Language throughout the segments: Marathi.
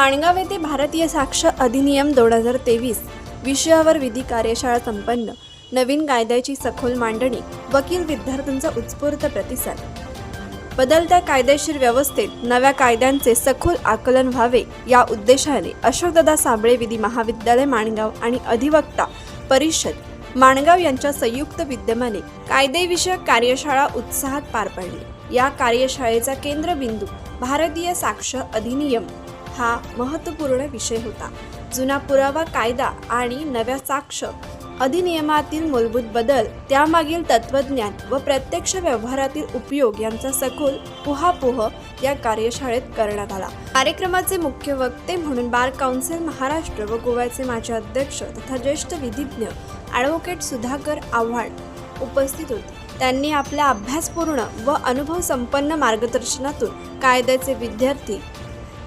माणगाव येथे भारतीय साक्ष अधिनियम दोन हजार तेवीस विषयावर विधी कार्यशाळा संपन्न. नवीन कायद्याची सखोल मांडणी वकील विद्यार्थ्यांचा उत्स्फूर्त प्रतिसाद. बदलत्या कायदेशीर व्यवस्थेत नव्या कायद्यांचे सखोल आकलन व्हावे या उद्देशाने अशोकदादा साबळे विधी महाविद्यालय माणगाव आणि अधिवक्ता परिषद माणगाव यांच्या संयुक्त विद्यमाने कायदेविषयक कार्यशाळा उत्साहात पार पडली. या कार्यशाळेचा केंद्रबिंदू भारतीय साक्ष अधिनियम हा महत्त्वपूर्ण विषय होता. जुना पुरावा कायदा आणि नव्या साक्ष अधिनियमातील मूलभूत बदल त्यामागील तत्वज्ञान व प्रत्यक्ष व्यवहारातील उपयोग यांचा सखोल पुहापुह या कार्यशाळेत करण्यात आला. कार्यक्रमाचे मुख्य वक्ते म्हणून बार काउन्सिल महाराष्ट्र व गोव्याचे माजी अध्यक्ष तथा ज्येष्ठ विधिज्ञ ॲडव्होकेट सुधाकर आव्हाड उपस्थित होते. त्यांनी आपल्या अभ्यासपूर्ण व अनुभव संपन्न मार्गदर्शनातून कायद्याचे विद्यार्थी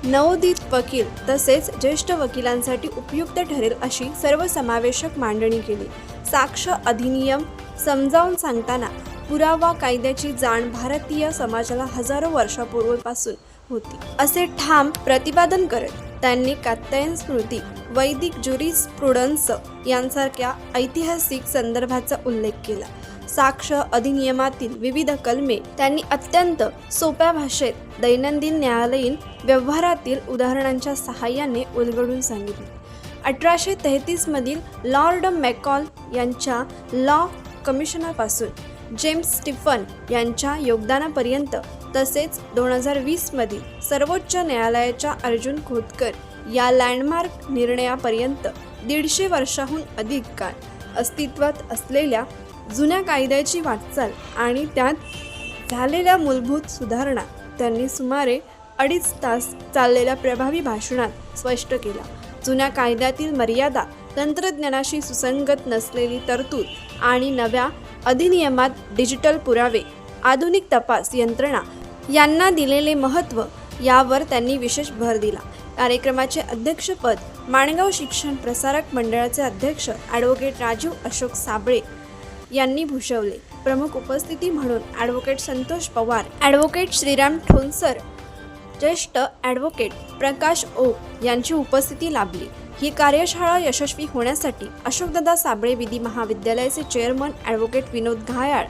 नवोदित वकील तसेच ज्येष्ठ वकिलांसाठी उपयुक्त ठरेल अशी सर्वसमावेशक मांडणी केली. साक्ष अधिनियम समजावून सांगताना पुरावा कायद्याची जाण भारतीय समाजाला हजारो वर्षापूर्वीपासून होती. असे ठाम प्रतिपादन करत त्यांनी कात्यायन स्मृती वैदिक ज्युरिस्प्रुडन्स यांसारख्या ऐतिहासिक संदर्भाचा उल्लेख केला. साक्ष अधिनियमातील विविध कलमे त्यांनी अत्यंत सोप्या भाषेत दैनंदिन न्यायालयीन व्यवहारातील उदाहरणांच्या सहाय्याने उलगडून सांगितले. अठराशे तेहतीसमधील लॉर्ड मॅकॉल यांच्या लॉ कमिशनरपासून जेम्स स्टीफन यांच्या योगदानापर्यंत तसेच दोन हजार वीसमधील सर्वोच्च न्यायालयाच्या अर्जुन खोतकर या लँडमार्क निर्णयापर्यंत दीडशे वर्षाहून अधिक काळ अस्तित्वात असलेल्या जुन्या कायद्याची वाटचाल आणि त्यात झालेल्या मूलभूत सुधारणा त्यांनी सुमारे अडीच तास चाललेल्या प्रभावी भाषणात स्पष्ट केला. जुन्या कायद्यातील मर्यादा तंत्रज्ञानाशी सुसंगत नसलेली तरतूद आणि नव्या अधिनियमात डिजिटल पुरावे आधुनिक तपास यंत्रणा यांना दिलेले महत्त्व यावर त्यांनी विशेष भर दिला. कार्यक्रमाचे अध्यक्षपद माणगाव शिक्षण प्रसारक मंडळाचे अध्यक्ष ॲडव्होकेट राजीव अशोक साबळे यांनी भूषवले. प्रमुख उपस्थिती म्हणून ॲडव्होकेट संतोष पवार ॲडव्होकेट श्रीराम ठोनसर ज्येष्ठ ॲडव्होकेट प्रकाश ओक यांची उपस्थिती लाभली. ही कार्यशाळा यशस्वी होण्यासाठी अशोकदादा साबळे विधी महाविद्यालयाचे चेअरमन ॲडव्होकेट विनोद घायाळ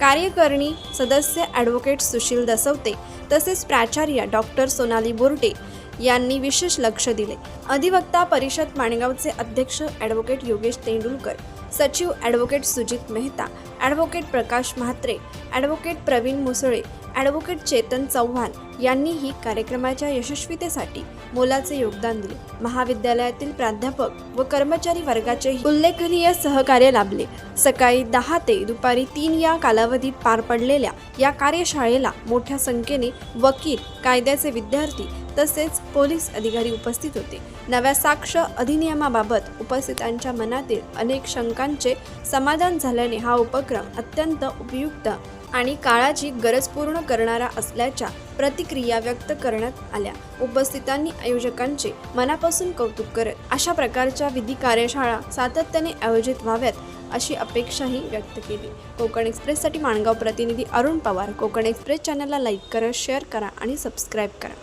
कार्यकारिणी सदस्य ॲडव्होकेट सुशील दसवते तसेच प्राचार्य डॉक्टर सोनाली बोर्डे यांनी विशेष लक्ष दिले. अधिवक्ता परिषद माणगावचे अध्यक्ष ॲडव्होकेट योगेश तेंडुलकर सचिव advocate Sujit Mehta advocate Prakash Mhatre advocate Pravin Musale advocate Chetan Chavan यांनीही कार्यक्रमाच्या यशस्वीतेसाठी मोलाचे योगदान दिले. महाविद्यालयातील प्राध्यापक व कर्मचारी वर्गाचे उल्लेखनीय सहकार्य लाभले. सकाळी दहा ते दुपारी तीन या कालावधीत पार पडलेल्या या कार्यशाळेला मोठ्या संख्येने वकील कायद्याचे विद्यार्थी तसेच पोलीस अधिकारी उपस्थित होते. नव्या साक्ष अधिनियमाबाबत उपस्थितांच्या मनातील अनेक शंकांचे समाधान झाल्याने हा उपक्रम अत्यंत उपयुक्त आणि काळाची गरज पूर्ण करणारा असल्याच्या प्रतिक्रिया व्यक्त करण्यात आल्या. उपस्थितांनी आयोजकांचे मनापासून कौतुक करत अशा प्रकारच्या विधी कार्यशाळा सातत्याने आयोजित व्हाव्यात अशी अपेक्षाही व्यक्त केली. कोकण एक्सप्रेससाठी माणगाव प्रतिनिधी अरुण पवार. कोकण एक्सप्रेस चॅनलला लाईक करा शेअर करा आणि सबस्क्राईब करा.